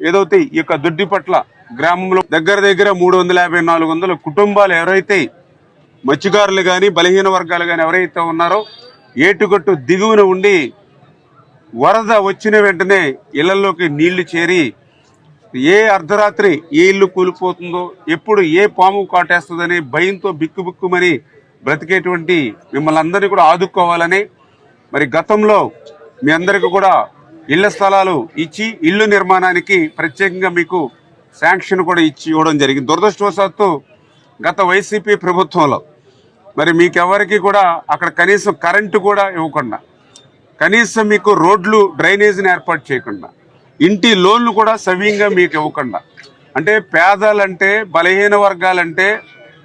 ఏదైతే ఈ యొక్క దొడ్డిపట్ల గ్రామంలో దగ్గర దగ్గర మూడు వందల యాభై నాలుగు వందల కుటుంబాలు ఎవరైతే మత్స్యకారులు కానీ బలహీన వర్గాలు కానీ ఎవరైతే ఉన్నారో ఏటుగట్టు దిగువన ఉండి వరద వచ్చిన వెంటనే ఇళ్ళలోకి నీళ్ళు చేరి ఏ అర్ధరాత్రి ఏ ఇల్లు కూలిపోతుందో ఎప్పుడు ఏ పాము కాటేస్తుందని భయంతో బిక్కుబిక్కుమని బ్రతికేటువంటి మిమ్మల్ని అందరినీ కూడా ఆదుకోవాలని మరి గతంలో మీ అందరికీ కూడా ఇళ్ళ స్థలాలు ఇచ్చి ఇల్లు నిర్మాణానికి ప్రత్యేకంగా మీకు శాంక్షన్ కూడా ఇచ్చి ఇవ్వడం జరిగింది. దురదృష్టవశాత్తు గత వైసీపీ ప్రభుత్వంలో మరి మీకెవరికి కూడా అక్కడ కనీసం కరెంటు కూడా ఇవ్వకుండా కనీసం మీకు రోడ్లు డ్రైనేజీని ఏర్పాటు చేయకుండా ఇంటి లోన్లు కూడా సవ్యంగా మీకు ఇవ్వకుండా అంటే పేదలంటే బలహీన వర్గాలంటే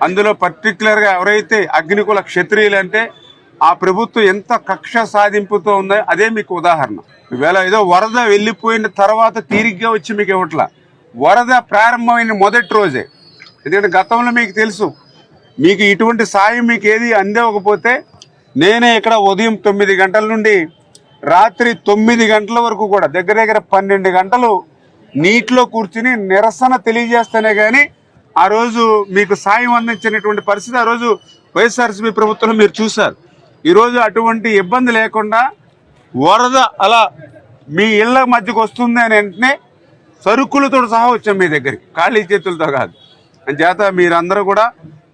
అందులో పర్టికులర్గా ఎవరైతే అగ్నికుల క్షత్రియులు అంటే ఆ ప్రభుత్వం ఎంత కక్ష సాధింపుతో ఉందో అదే మీకు ఉదాహరణ. ఈవేళ ఏదో వరద వెళ్ళిపోయిన తర్వాత తీరిగ్గా వచ్చి మీకు ఇవ్వట్లా. వరద ప్రారంభమైన మొదటి రోజే. ఎందుకంటే గతంలో మీకు తెలుసు మీకు ఇటువంటి సాయం మీకు ఏది అందేవకపోతే నేనే ఇక్కడ ఉదయం తొమ్మిది గంటల నుండి రాత్రి తొమ్మిది గంటల వరకు కూడా దగ్గర దగ్గర పన్నెండు గంటలు నీటిలో కూర్చుని నిరసన తెలియజేస్తేనే కానీ ఆ రోజు మీకు సాయం అందించినటువంటి పరిస్థితి ఆ రోజు వైఎస్ఆర్సీపీ ప్రభుత్వంలో మీరు చూశారు. ఈరోజు అటువంటి ఇబ్బంది లేకుండా వరద అలా మీ ఇళ్ళ మధ్యకు వస్తుంది అని వెంటనే సరుకులతో సహా వచ్చాం మీ దగ్గరికి. ఖాళీ చేతులతో కాదు. అని చేత మీరందరూ కూడా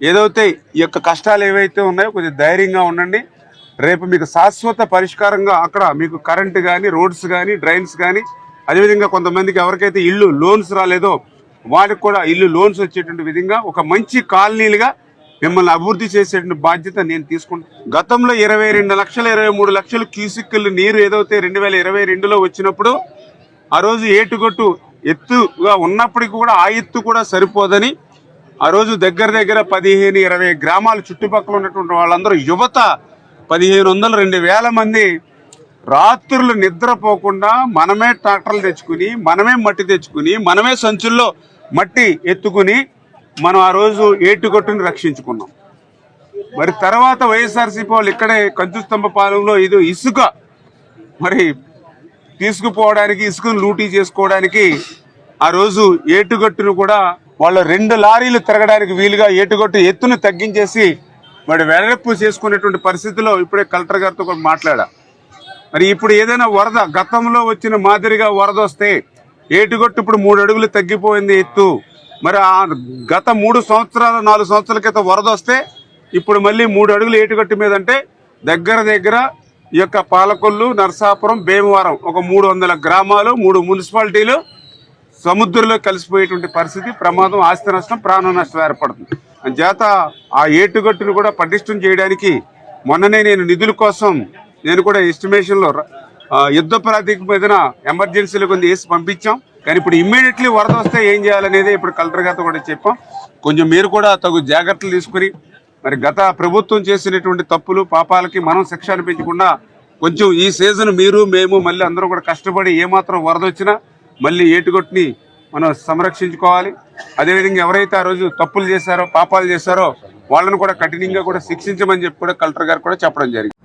ఏదైతే ఈ యొక్క కష్టాలు ఏవైతే ఉన్నాయో కొంచెం ధైర్యంగా ఉండండి. రేపు మీకు శాశ్వత పరిష్కారంగా అక్కడ మీకు కరెంటు కానీ రోడ్స్ కానీ డ్రైన్స్ కానీ అదేవిధంగా కొంతమందికి ఎవరికైతే ఇల్లు లోన్స్ రాలేదో వాళ్ళకి కూడా ఇల్లు లోన్స్ వచ్చేటువంటి విధంగా ఒక మంచి కాలనీలుగా మిమ్మల్ని అభివృద్ధి చేసే బాధ్యత నేను తీసుకుంటాను గతంలో ఇరవై రెండు లక్షల ఇరవై మూడు లక్షలు క్యూసిక్కులు నీరు ఏదైతే రెండు వేల ఇరవై రెండులో వచ్చినప్పుడు ఆ రోజు ఏటుగొట్టు ఎత్తుగా ఉన్నప్పటికీ కూడా ఆ ఎత్తు కూడా సరిపోదని ఆ రోజు దగ్గర దగ్గర పదిహేను ఇరవై గ్రామాల చుట్టుపక్కల ఉన్నటువంటి వాళ్ళందరూ యువత పదిహేను వందలు రెండు వేల మంది రాత్రులు నిద్రపోకుండా మనమే ట్రాక్టర్లు తెచ్చుకుని మనమే మట్టి తెచ్చుకుని మనమే సంచుల్లో మట్టి ఎత్తుకుని మనం ఆ రోజు ఏటుగొట్టుని రక్షించుకున్నాం. మరి తర్వాత వైఎస్ఆర్సీపీ వాళ్ళు ఇక్కడే కంచుస్తంభ పాలెంలో ఇది ఇసుక మరి తీసుకుపోవడానికి ఇసుకను లూటీ చేసుకోవడానికి ఆ రోజు ఏటుగట్టును కూడా వాళ్ళు రెండు లారీలు తిరగడానికి వీలుగా ఏటుగట్టు ఎత్తును తగ్గించేసి మరి వెడల్పు చేసుకునేటువంటి పరిస్థితిలో ఇప్పుడే కలెక్టర్ గారితో కూడా మాట్లాడా. మరి ఇప్పుడు ఏదైనా వరద గతంలో వచ్చిన మాదిరిగా వరద వస్తే ఏటుగట్టు ఇప్పుడు మూడు అడుగులు తగ్గిపోయింది ఎత్తు. మరి ఆ గత మూడు సంవత్సరాల నాలుగు సంవత్సరాల క్రితం వరద వస్తే ఇప్పుడు మళ్ళీ మూడు అడుగులు ఏటుగట్టు మీద అంటే దగ్గర దగ్గర ఈ యొక్క పాలకొల్లు నరసాపురం భీమవరం ఒక మూడు వందల గ్రామాలు మూడు మున్సిపాలిటీలు సముద్రంలో కలిసిపోయేటువంటి పరిస్థితి ప్రమాదం ఆస్తి నష్టం ప్రాణ నష్టం ఏర్పడుతుంది. చేత ఆ ఏటుగట్టును కూడా పటిష్టం చేయడానికి మొన్ననే నేను నిధుల కోసం నేను కూడా ఎస్టిమేషన్లో యుద్ధ ప్రాతిక మీదన ఎమర్జెన్సీలో కొంచెం వేసి పంపించాం. కానీ ఇప్పుడు ఇమ్మీడియట్లీ వరద వస్తే ఏం చేయాలనేది ఇప్పుడు కలెక్టర్ గారితో కూడా చెప్పాం. కొంచెం మీరు కూడా తగు జాగ్రత్తలు తీసుకుని మరి గత ప్రభుత్వం చేసినటువంటి తప్పులు పాపాలకి మనం శిక్ష అనిపించకుండా కొంచెం ఈ సీజన్ మీరు మేము మళ్ళీ అందరూ కూడా కష్టపడి ఏమాత్రం వరద వచ్చినా మళ్ళీ ఏటుగొట్టుని మనం సంరక్షించుకోవాలి. అదేవిధంగా ఎవరైతే ఆ రోజు తప్పులు చేశారో పాపాలు చేశారో వాళ్ళని కూడా కఠినంగా కూడా శిక్షించమని చెప్పి కూడా కలెక్టర్ గారు కూడా చెప్పడం జరిగింది.